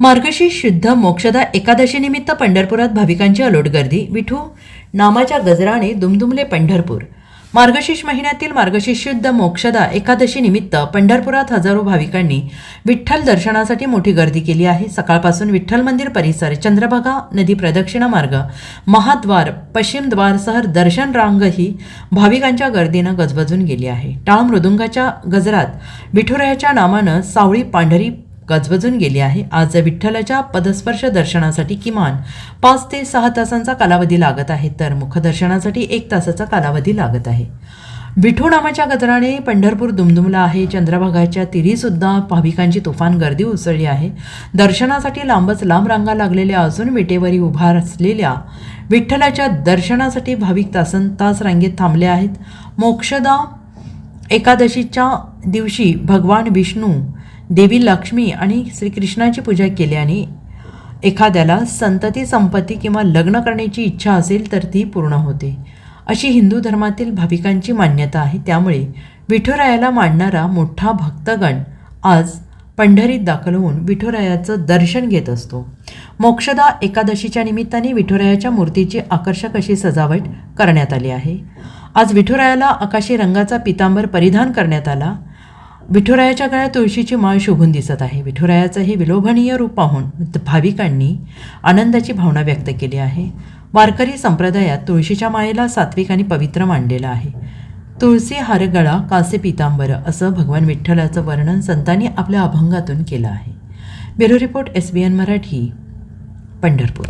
मार्गशीर्ष शुद्ध मोक्षदा एकादशीनिमित्त पंढरपुरात भाविकांची अलोट गर्दी. विठू नामाच्या गजराने दुमदुमले पंढरपूर. मार्गशीर्ष महिन्यातील मार्गशीर्ष शुद्ध मोक्षदा एकादशीनिमित्त पंढरपुरात हजारो भाविकांनी विठ्ठल दर्शनासाठी मोठी गर्दी केली आहे. सकाळपासून विठ्ठल मंदिर परिसर चंद्रभागा नदी प्रदक्षिणा मार्ग महाद्वार पश्चिम द्वारसह दर्शन रांगही भाविकांच्या गर्दीनं गजबजून गेली आहे. टाळ मृदुंगाच्या गजरात विठुरायाच्या नामानं सावळी पांढरी गजबजून गेली आहे. आज विठ्ठलाच्या पदस्पर्श दर्शनासाठी किमान पाच ते सहा तासांचा कालावधी लागत आहे तर मुखदर्शनासाठी एक तासाचा कालावधी लागत आहे. विठू नामाच्या गजराने पंढरपूर दुमदुमला आहे. चंद्रभागाच्या तिरीसुद्धा भाविकांची तुफान गर्दी उसळली आहे. दर्शनासाठी लांबच लांब रांगा लागलेल्या असून विटेवरी उभा असलेल्या विठ्ठलाच्या दर्शनासाठी भाविक तासन तास रांगेत थांबले आहेत. मोक्षदा एकादशीच्या दिवशी भगवान विष्णू देवी लक्ष्मी आणि श्रीकृष्णाची पूजा केल्याने एखाद्याला संतती संपत्ती किंवा लग्न करण्याची इच्छा असेल तर ती पूर्ण होते. अशी हिंदू धर्मातील भाविकांची मान्यता आहे. त्यामुळे विठुरायाला मानणारा मोठा भक्तगण आज पंढरीत दाखल होऊन विठुरायाचं दर्शन घेत असतो. मोक्षदा एकादशीच्या निमित्ताने विठुरायाच्या मूर्तीची आकर्षक अशी सजावट करण्यात आली आहे. आज विठुरायाला आकाशी रंगाचा पितांबर परिधान करण्यात आला. विठुरायाच्या गळ्यात तुळशीची माळ शोभून दिसत आहे. विठुरायाचं हे विलोभनीय रूप पाहून भाविकांनी आनंदाची भावना व्यक्त केली आहे. वारकरी संप्रदायात तुळशीच्या माळेला सात्विक आणि पवित्र मानलेलं आहे. तुळसी हारगळा कासे पितांबर असं भगवान विठ्ठलाचं वर्णन संतांनी आपल्या अभंगातून केलं आहे. Bureau report S B N Marathi Pandharpur.